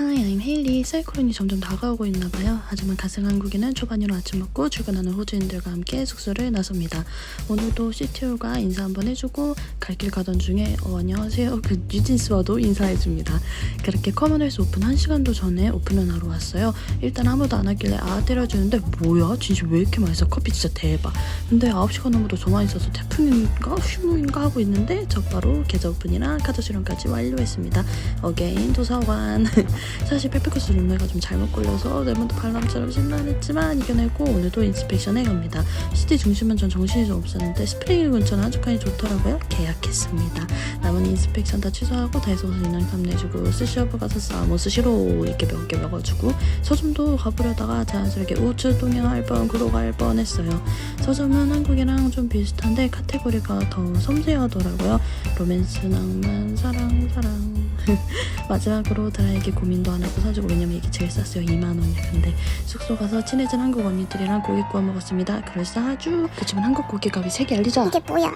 Hi, I'm Hailey. 사이클론이 점점 다가오고 있나 봐요. 하지만 가생 한국인은 초반으로 아침 먹고 출근하는 호주인들과 함께 숙소를 나섭니다. 오늘도 CTO가 인사 한번 해주고 갈 길 가던 중에 어, 안녕하세요. 그 뉴진스와도 인사해줍니다. 그렇게 커먼헬스 오픈 1시간도 전에 오픈을 하러 왔어요. 일단 아무도 안 하길래 아 때려주는데 뭐야? 진짜 왜 이렇게 맛있어? 커피 진짜 대박. 근데 9시간 넘어도 저만 있어서 태풍인가 휴무인가 하고 있는데 곧바로 계좌 오픈이랑 카드 수령까지 완료했습니다. 어게인 도서관. 사실 페페코스 룸메가 좀 잘못 걸려서 레몬드 발람처럼 심란했지만 이겨내고 오늘도 인스펙션에 갑니다. 시티 중심은 전 정신이 좀 없었는데 스프링 근처는 한적하니 좋더라고요. 계약 했습니다. 남은 인스펙션 다 취소하고 다이소에서 인원 감내주고 스시업을 가서 싸뭐 스시로 이렇게 몇 개 먹어주고 서점도 가보려다가 자연스럽게 우측 동행할 뻔갈 뻔했어요. 서점은 한국이랑 좀 비슷한데 카테고리가 더 섬세하더라고요. 로맨스, 낭만, 사랑, 사랑. 마지막으로 드라이기 고민도 안 하고 사주고 왜냐면 이게 제일 쌌어요 2만 원이야 근데 숙소 가서 친해진 한국 언니들이랑 고기 구워 먹었습니다 그럴싸하죠 그렇지만 한국 고기값이 세계 알리자 이게 뭐야?